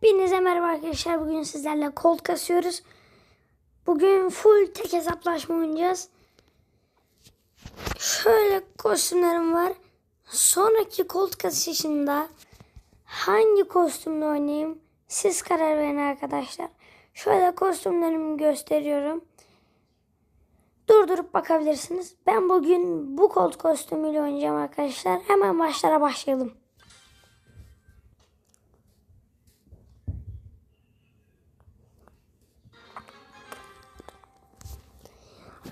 Hepinize merhaba arkadaşlar. Bugün sizlerle kolt kasıyoruz. Bugün full tek hesaplaşma oynayacağız. Şöyle kostümlerim var. Sonraki kolt kasışında hangi kostümle oynayayım? Siz karar verin arkadaşlar. Şöyle kostümlerimi gösteriyorum. Durdurup bakabilirsiniz. Ben bugün bu kolt kostümüyle oynayacağım arkadaşlar. Hemen başlara başlayalım.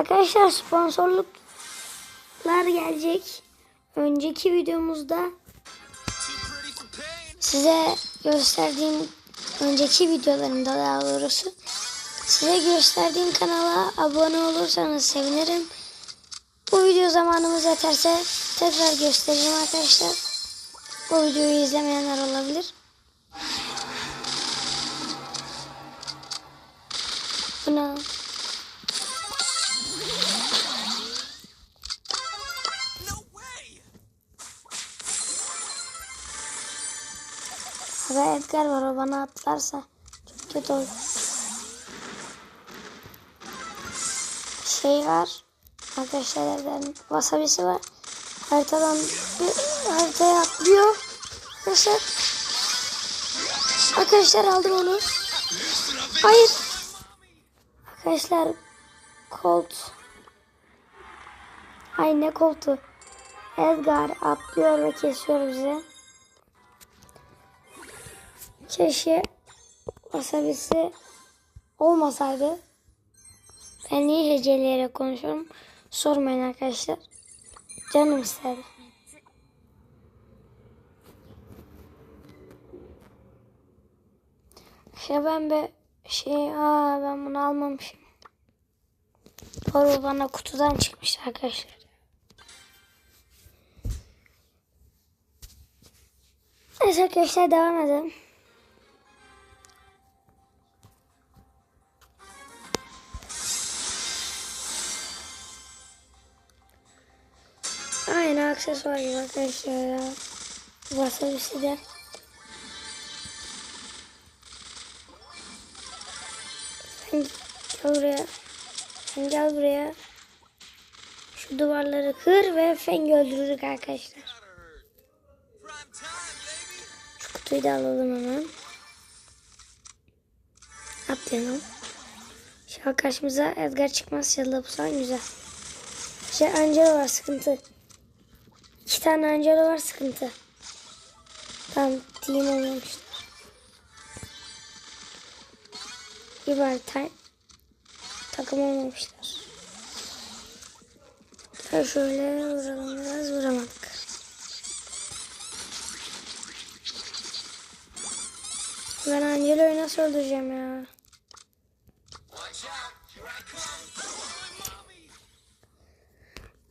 Arkadaşlar sponsorluklar gelecek. Önceki videomuzda size gösterdiğim önceki videolarımda daha doğrusu size gösterdiğim kanala abone olursanız sevinirim. Bu video zamanımız yeterse tekrar göstereceğim arkadaşlar. Bu videoyu izlemeyenler olabilir. No Burada Edgar var o bana atlarsa çok kötü olur. Şey var. Arkadaşlar Edgar'ın wasabisi var. Haritadan bir haritaya atlıyor. Arkadaşlar. Arkadaşlar aldım onu. Hayır. Arkadaşlar Colt. Ay ne koltu. Edgar atlıyor ve kesiyor bizi. Keşke wasabisi olmasaydı. Ben iyi heceleyerek konuşuyorum. Sormayın arkadaşlar. Canım istedi. Ya ben bir şey, aa ben bunu almamışım. Doğru bana kutudan çıkmış arkadaşlar. Neyse arkadaşlar devam edelim. Aksesuar gibi arkadaşlar ya. Wasabisi de. Sen gel buraya. Sen gel buraya. Şu duvarları kır ve Feng'i öldürürük arkadaşlar. Şu kutuyu da alalım hemen. Atlayalım. Şu karşımıza Edgar çıkmaz. Yalı pusan güzel. Şey Angelo var sıkıntı. İki tane Angelo var sıkıntı. Tamam team olmamışlar. Bir var ta takım olmamışlar. Ya şöyle vuralım biraz vuramadık. Ben Angelo'yu nasıl öldüreceğim ya?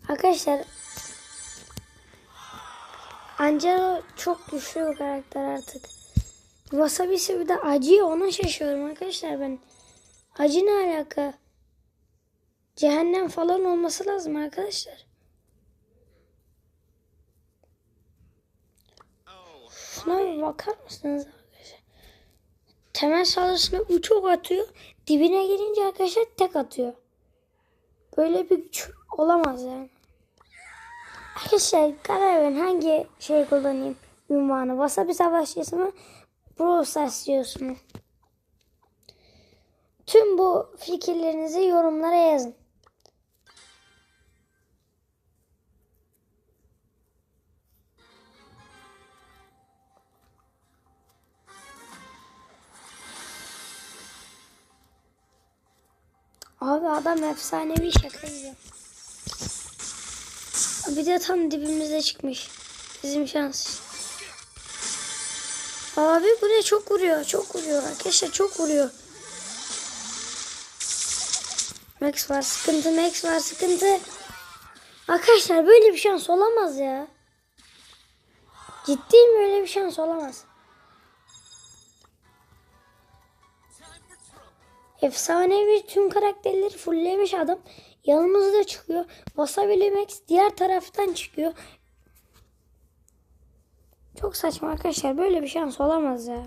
Arkadaşlar Angelo çok güçlü bir karakter artık. Wasabisi bir de acıyor ona şaşıyorum arkadaşlar ben. Acı ne alaka? Cehennem falan olması lazım arkadaşlar. Şuna bir bakar mısınız arkadaşlar? Temel saldırısına 3 ok atıyor. Dibine gelince arkadaşlar tek atıyor. Böyle bir güç olamaz yani. Arkadaşlar karar verin hangi şey kullanayım ünvanı. Wasabi savaşçısı mı? Brawl Stars diyorsun? Tüm bu fikirlerinizi yorumlara yazın. Abi adam efsanevi şaka gibi. Bir de tam dibimizde çıkmış. Bizim şans. Abi bu ne çok vuruyor. Çok vuruyor. Arkadaşlar çok vuruyor. Max var sıkıntı. Max var sıkıntı. Arkadaşlar böyle bir şans olamaz ya. Ciddiyim böyle bir şans olamaz. Efsanevi tüm karakterleri fulllemiş adam. Yanımızda çıkıyor. Wasabi Max diğer taraftan çıkıyor. Çok saçma arkadaşlar. Böyle bir şans olamaz ya.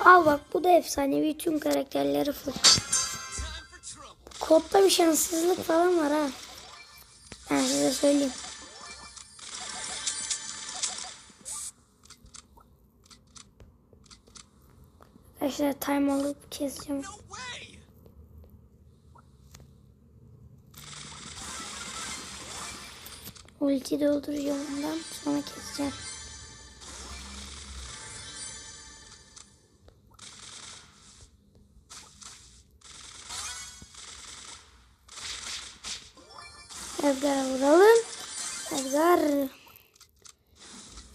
Al bak bu da efsanevi tüm karakterleri full. Kodda bir şanssızlık falan var ha. Ben size söyleyeyim. Arkadaşlar time alıp keseceğim. Ulti dolduracağım ondan sonra keseceğim. Edgar'a vuralım. Edgar.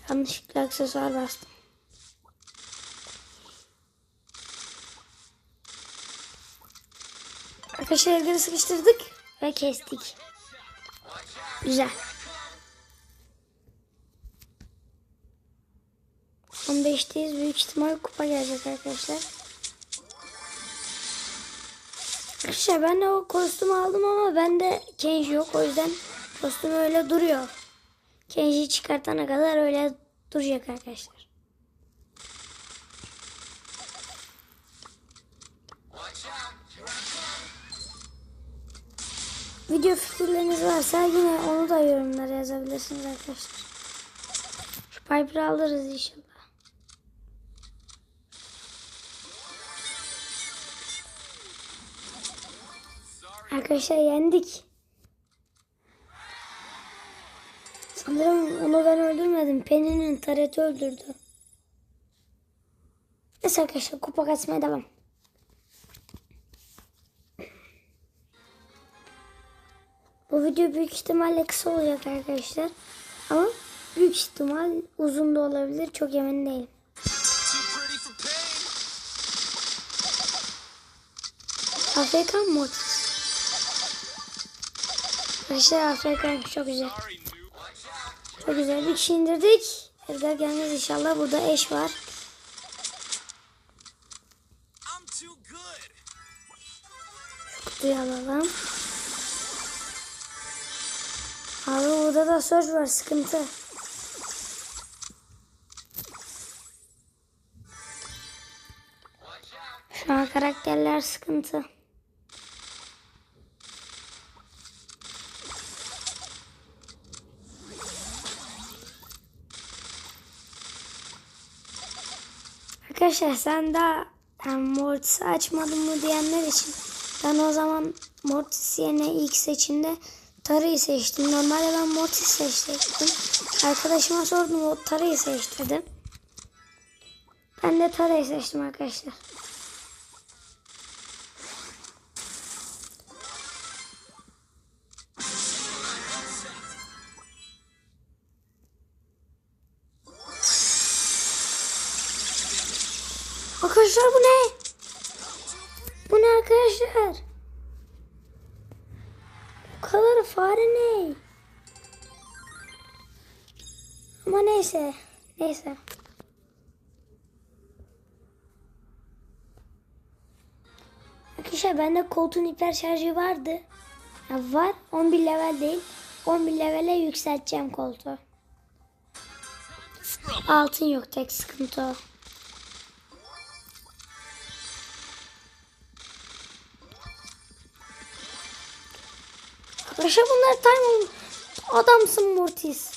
Yanlışlıkla aksesuar bastım. Arkadaşlar Edgar'ı sıkıştırdık ve kestik. Güzel. 15'teyiz. Büyük ihtimal kupa gelecek arkadaşlar. Arkadaşlar ben de o kostümü aldım ama bende Kenji yok. O yüzden kostüm öyle duruyor. Kenji'yi çıkartana kadar öyle duracak arkadaşlar. Video fikirleriniz varsa yine onu da yorumlara yazabilirsiniz arkadaşlar. Şu Piper'ı alırız inşallah. Arkadaşlar yendik. Sanırım onu ben öldürmedim. Penny'nin tareti öldürdü. Neyse arkadaşlar kupa kasmaya devam. Video büyük ihtimalle kısa olacak arkadaşlar. Ama büyük ihtimal uzun da olabilir. Çok emin değilim. AFK Mortis. Arkadaşlar AFK çok güzel. Çok güzel bir kişi indirdik. Edgar gelmez inşallah. Burada eş var. Kutuyu alalım. Burada da söz var. Sıkıntı. Şu an karakterler sıkıntı. Arkadaşlar sen daha yani Mortis'i açmadın mı diyenler için ben o zaman Mortis yerine ilk seçimde Tarı'yı seçtim. Normalde ben Mortis seçecektim. Arkadaşıma sordum o Tarı'yı seç dedi. Ben de Tarı'yı seçtim arkadaşlar. Arkadaşlar bu ne? Bu ne arkadaşlar? Bu kadar fare ne? Ama neyse. Neyse. Arkadaşlar bende koltuğun hiper şarjı vardı. Ya var. 11 level değil. 11 levele yükselteceğim koltuğu. Altın yok tek sıkıntı o. Arkadaşlar bunlar time adamsın Mortis.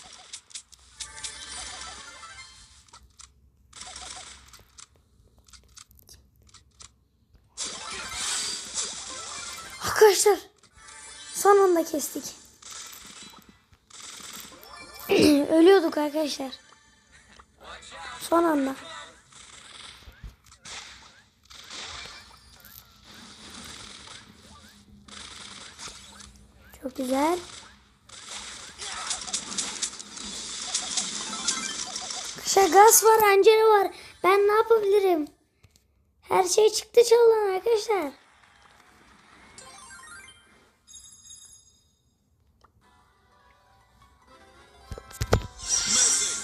Arkadaşlar son anda kestik. Ölüyorduk arkadaşlar. Son anda. Çok güzel. Arkadaşlar gaz var, Angela var. Ben ne yapabilirim? Her şey çıktı çaldan arkadaşlar.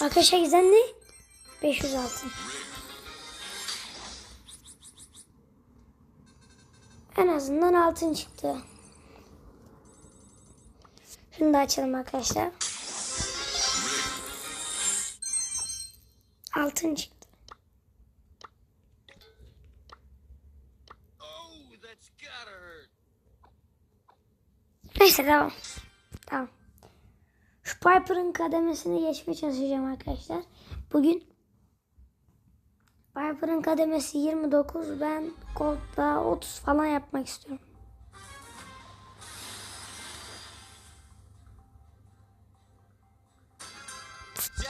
Arkadaşlar güzel ne? 500 altın. En azından altın çıktı. Şunu da açalım arkadaşlar. Altın çıktı. Neyse devam. Tamam. Şu Piper'ın kademesini geçmeye çalışacağım arkadaşlar. Bugün Piper'ın kademesi 29. Ben Gold'da 30 falan yapmak istiyorum. Sık.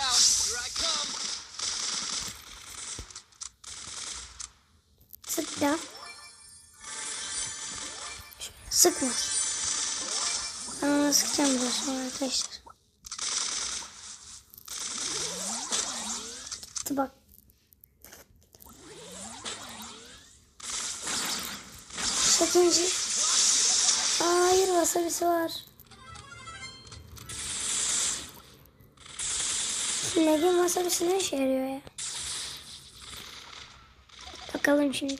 Şöyle sıkmaz. Ben ona sıkacağım biraz sonra arkadaşlar. Gitti bak. Sakıncı. Aa, hayır wasabisi var. Negin wasabisi ne işe yarıyor ya? Bakalım şimdi.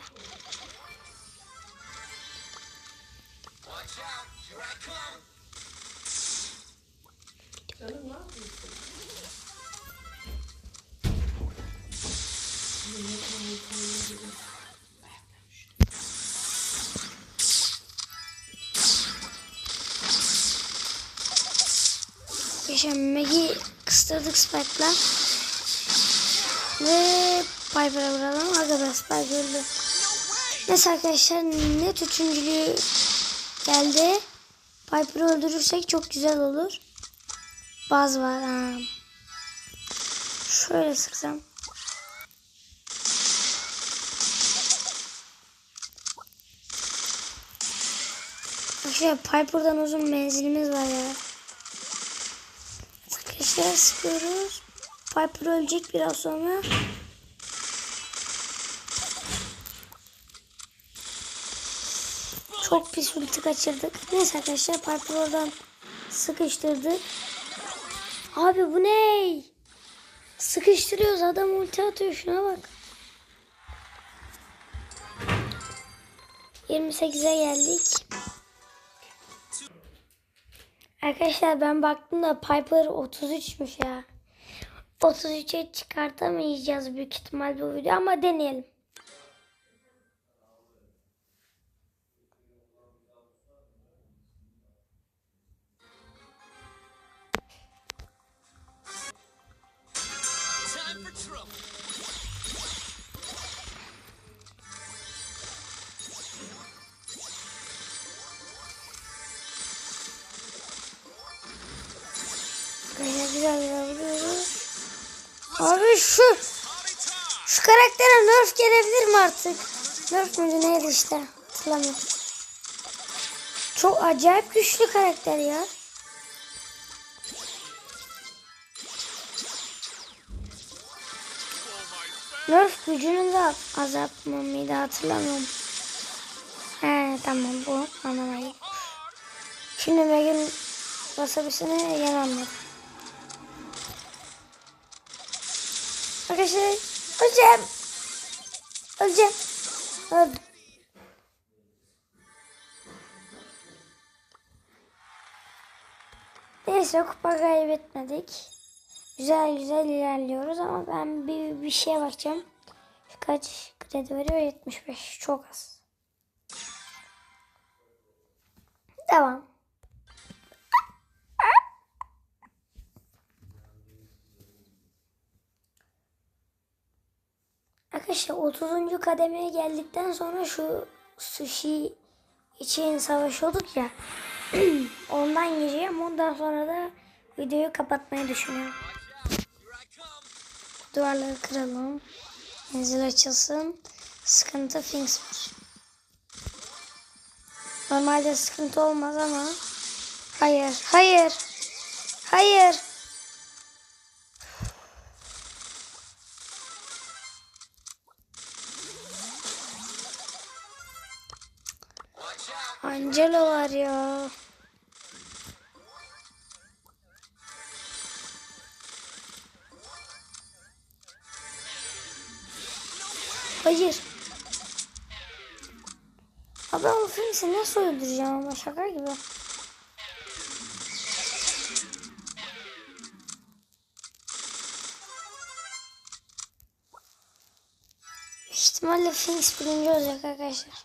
Spike'la. Ve Piper'a vuralım. Be Spike öldü. Neyse arkadaşlar net üçüncülüğü geldi. Piper'ı öldürürsek çok güzel olur. Baz var ha. Şöyle sıksam. Arkadaşlar Piper'dan uzun menzilimiz var ya. Arkadaşlar sıkıyoruz. Piper ölecek biraz sonra. Çok pis ulti kaçırdık. Neyse arkadaşlar Piper oradan sıkıştırdık. Abi bu ne? Sıkıştırıyoruz adam ulti atıyor şuna bak. 28'e geldik. Arkadaşlar ben baktım da Piper 33'müş ya. 33'e çıkartamayacağız büyük ihtimal bu video ama deneyelim. Şu şu karaktere nerf gelebilir mi artık? Nerf müydü neydi işte hatırlamıyorum. Çok acayip güçlü karakter ya. Nerf gücünün de azaltma mıydı hatırlamıyorum. He tamam bu anlamayı. Şimdi Meg'in wasabisini yeni anladım. Arkadaşlar öleceğim. Öleceğim. Öldüm. Neyse kupa kaybetmedik. Güzel güzel ilerliyoruz ama ben bir, bir şeye bakacağım. Kaç kredi veriyor? 75. Çok az. Devam. Arkadaşlar 30. kademeye geldikten sonra şu sushi için savaşıyorduk ya. Ondan gireceğim. Ondan sonra da videoyu kapatmayı düşünüyorum. Duvarları kıralım. Menzil açılsın. Sıkıntı Finks var. Normalde sıkıntı olmaz ama. Hayır, hayır. Hayır. Abi ama nasıl öldüreceğim ama şaka gibi. ihtimalle Phoenix birinci olacak arkadaşlar.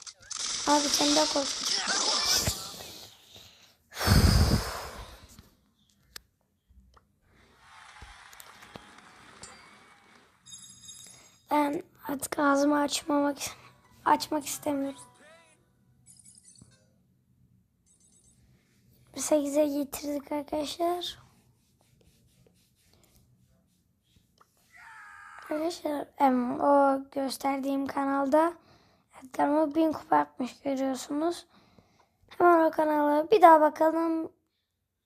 Abi sen daha. Ben artık ağzımı açmamak açmak istemiyorum. 8'e getirdik arkadaşlar. Arkadaşlar em, o gösterdiğim kanalda Edgar'ıma bin kupa yapmış görüyorsunuz. Hemen o kanala bir daha bakalım.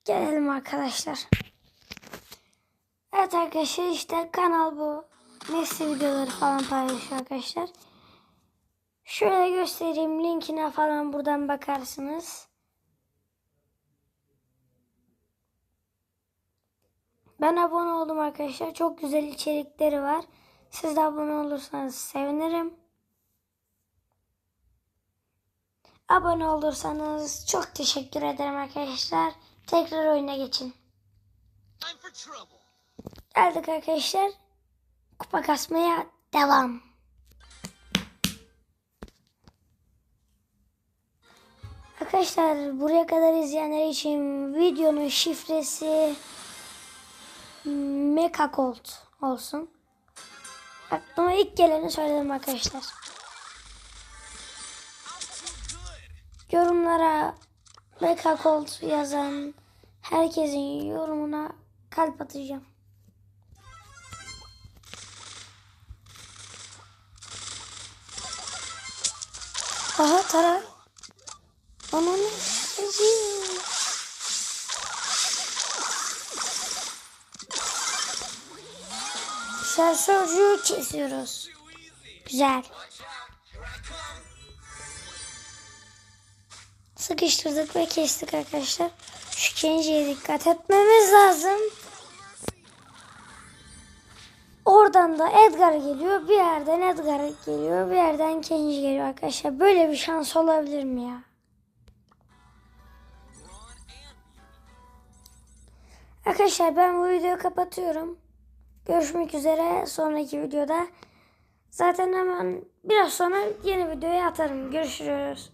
Gelelim arkadaşlar. Evet arkadaşlar işte kanal bu. Messi videoları falan paylaşıyor arkadaşlar. Şöyle göstereyim linkine falan buradan bakarsınız. Ben abone oldum arkadaşlar. Çok güzel içerikleri var. Siz de abone olursanız sevinirim. Abone olursanız çok teşekkür ederim arkadaşlar. Tekrar oyuna geçin. Geldik arkadaşlar. Kupa kasmaya devam. Arkadaşlar buraya kadar izleyenler için videonun şifresi Mekacolt olsun. Aklıma ilk geleni söyledim arkadaşlar. Yorumlara Mekacolt yazan herkesin yorumuna kalp atacağım. Aha tara. Ananı satayım. Sensörcüğü kesiyoruz. Güzel. Sıkıştırdık ve kestik arkadaşlar. Şu Kenji'ye dikkat etmemiz lazım. Oradan da Edgar geliyor. Bir yerden Edgar geliyor. Bir yerden Kenji geliyor arkadaşlar. Böyle bir şans olabilir mi ya? Arkadaşlar ben bu videoyu kapatıyorum. Görüşmek üzere sonraki videoda. Zaten hemen biraz sonra yeni videoya atarım. Görüşürüz.